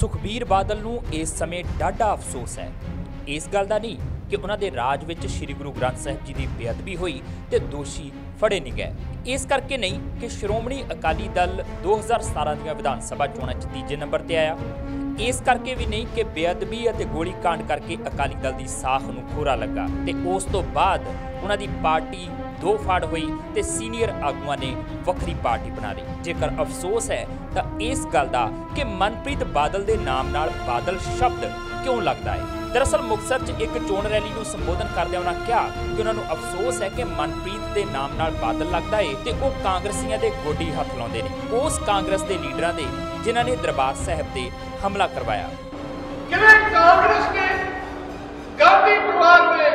ਸੁਖਬੀਰ ਬਾਦਲ ਨੂੰ ਇਸ ਸਮੇਂ ਡਾਢਾ ਅਫਸੋਸ ਹੈ। ਇਸ ਗੱਲ ਦਾ ਨਹੀਂ ਕਿ ਉਹਨਾਂ ਦੇ ਰਾਜ ਵਿੱਚ ਸ੍ਰੀ ਗੁਰੂ ਗ੍ਰੰਥ ਸਾਹਿਬ ਜੀ ਦੀ ਬੇਅਦਬੀ ਹੋਈ ਤੇ ਦੋਸ਼ੀ ਫੜੇ ਨਹੀਂ ਗਏ। ਇਸ ਕਰਕੇ ਨਹੀਂ ਕਿ ਸ਼੍ਰੋਮਣੀ ਅਕਾਲੀ ਦਲ 2017 ਦੀਆਂ ਵਿਧਾਨ ਸਭਾ ਚੋਣਾਂ 'ਚ ਤੀਜੇ ਨੰਬਰ ਤੇ ਆਇਆ। ਇਸ ਕਰਕੇ ਵੀ ਨਹੀਂ ਕਿ ਬੇਅਦਬੀ ਅਤੇ ਗੋਲੀ ਕਰਕੇ ਅਕਾਲੀ ਦਲ ਦੀ ਸਾਖ ਨੂੰ ਖੋਰਾ ਲੱਗਾ ਤੇ ਉਸ ਤੋਂ ਬਾਅਦ ਉਹਨਾਂ ਦੀ ਪਾਰਟੀ ਦੋ ਫਾੜ ਹੋਈ ਤੇ ਸੀਨੀਅਰ ਆਗੂਆਂ ਨੇ ਵੱਖਰੀ ਪਾਰਟੀ ਬਣਾ ਲਈ। ਜੇਕਰ ਅਫਸੋਸ ਹੈ, ਤਾਂ ਇਸ ਗੱਲ ਦਾ ਕਿ ਮਨਪ੍ਰੀਤ ਬਾਦਲ ਦੇ ਨਾਮ ਨਾਲ ਬਾਦਲ ਸ਼ਬਦ ਕਿਉਂ ਲੱਗਦਾ ਹੈ? ਦਰਅਸਲ ਮੁਕਤਸਰ 'ਚ ਇੱਕ ਚੋਣ ਰੈਲੀ ਨੂੰ ਸੰਬੋਧਨ ਕਰਦਿਆਂ ਉਹਨਾਂ ਕਿਹਾ ਕਿ ਉਹਨਾਂ ਨੂੰ ਅਫਸੋਸ ਹੈ ਕਿ ਮਨਪ੍ਰੀਤ ਦੇ ਨਾਮ ਨਾਲ ਬਾਦਲ ਲੱਗਦਾ ਹੈ ਤੇ ਉਹ ਕਾਂਗਰਸੀਆਂ ਦੇ ਗੋਡੀ ਹੱਥ ਲਾਉਂਦੇ ਨੇ। ਉਸ ਕਾਂਗਰਸ ਦੇ ਲੀਡਰਾਂ ਦੇ, ਜਿਨ੍ਹਾਂ ਨੇ ਦਰਬਾਰ ਸਾਹਿਬ ਤੇ ਹਮਲਾ ਕਰਵਾਇਆ। ਕਿਵੇਂ ਕਾਂਗਰਸ ਨੇ ਗਾਂਧੀ ਪਰਿਵਾਰ ਨੇ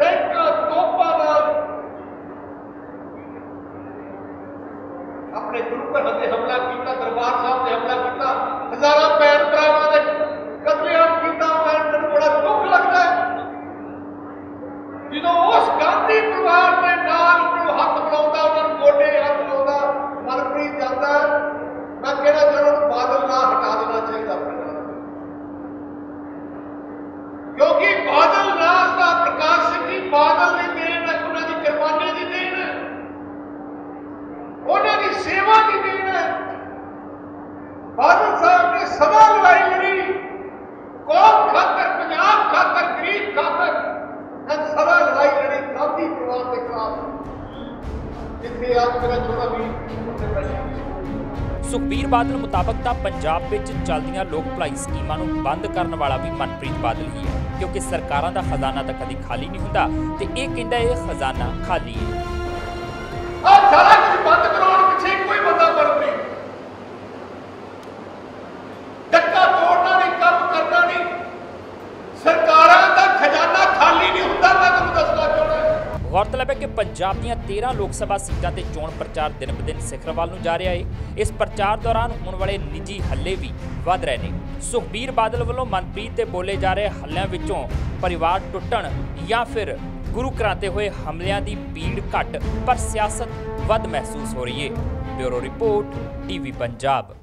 ਰੈਂਕਾਂ ਤੋਪਾਂ ਨਾਲ ਆਪਣੇ ਗੁਰੂ ਘਰਾਂ ਤੇ ਹਮਲਾ ਕੀਤਾ ਦਰਬਾਰ ਸਾਹਿਬ ਤੇ ਹਮਲਾ ਕੀਤਾ ਹਜ਼ਾਰਾਂ ਭੈਣ ਭਰਾਵਾਂ ਦੇ ਕਤਲੇਆਮ ਕੀਤਾ ਮੈਂ ਮੈਨੂੰ ਬੜਾ ਦੁੱਖ ਲੱਗਦਾ ਹੈ ਜਦੋਂ ਉਸ ਗਾਂਧੀ ਪਰਿਵਾਰ ਦੇ ਨਾਲ ਨੂੰ ਹੱਥ ਮਿਲਾਉਂਦਾ ਉਹਨਾਂ ਨੂੰ ਗੋਡੇ ਹੱਥ ਲਾਉਂਦਾ ਮਨਪ੍ਰੀਤ ਜਾਂਦਾ ਹੈ, ਮੈਂ ਕਿਹੜਾ ਜਨੋਂ ਨੂੰ ਬਾਦਲ ਨਾਲ ਹਟਾ ਦੇਣਾ ਚਾਹੀਦਾ ਆਪਣੇ ਨਾਲ ਕਿਉਂਕਿ ਬਾਦਲ ਸੁਖਬੀਰ ਬਾਦਲ ਮੁਤਾਬਕ ਤਾਂ ਪੰਜਾਬ ਵਿੱਚ ਚੱਲਦੀਆਂ ਲੋਕ ਭਲਾਈ ਸਕੀਮਾਂ ਨੂੰ ਬੰਦ ਕਰਨ ਵਾਲਾ ਵੀ ਮਨਪ੍ਰੀਤ ਬਾਦਲ ਹੀ ਹੈ, ਕਿਉਂਕਿ ਸਰਕਾਰਾਂ ਦਾ ਖਜ਼ਾਨਾ ਤਾਂ ਕਦੀ ਖਾਲੀ ਨਹੀਂ ਹੁੰਦਾ ਤੇ ਇਹ ਕਹਿੰਦਾ ਇਹ ਖਜ਼ਾਨਾ ਖਾਲੀ ਹੈ ਆ ਸਾਰਾ ਕੁਝ ਬੰਦ ਕਰਾਉਣ ਪਿੱਛੇ ਕੋਈ ਬੰਦਾ ਬਣ ਨਹੀਂ ਡੱਕਾ ਤੋੜਨਾ ਨਹੀਂ ਕੰਮ ਕਰਨਾ ਨਹੀਂ ਸਰਕਾਰਾਂ ਦਾ ਖਜ਼ਾਨਾ ਖਾਲੀ ਨਹੀਂ ਹੁੰਦਾ ਮੈਂ ਤੁਹਾਨੂੰ ਦੱਸਣਾ ਚਾਹੁੰਦਾ ਗੌਰਤਲਬ ਹੈ ਕਿ ਪੰਜਾਬ ਦੀਆਂ 13 ਲੋਕ ਸਭਾ ਸੀਟਾਂ ਤੇ ਚੋਣ ਪ੍ਰਚਾਰ ਦਿਨ ਬਦਿਨ ਸਿਖਰ ਵੱਲ ਨੂੰ ਜਾ ਰਿਹਾ ਹੈ ਇਸ ਪ੍ਰਚਾਰ ਦੌਰਾਨ ਹੋਣ ਵਾਲੇ ਨਿੱਜੀ ਹੱਲੇ ਵੀ ਵੱਧ ਰਹੇ ਨੇ। ਸੁਖਬੀਰ ਬਾਦਲ ਵੱਲੋਂ ਮਨਪ੍ਰੀਤ ਤੇ ਬੋਲੇ ਜਾ ਰਹੇ ਹੱਲਿਆਂ ਵਿੱਚੋਂ ਪਰਿਵਾਰ ਟੁੱਟਣ ਜਾਂ ਫਿਰ ਗੁਰੂ ਕਰਾਤੇ ਹੋਏ ਹਮਲਿਆਂ ਦੀ ਭੀੜ ਘਟ, ਪਰ ਸਿਆਸਤ ਵੱਧ ਮਹਿਸੂਸ ਹੋ ਰਹੀ ਹੈ ਬਿਊਰੋ ਰਿਪੋਰਟ ਟੀਵੀ ਪੰਜਾਬ।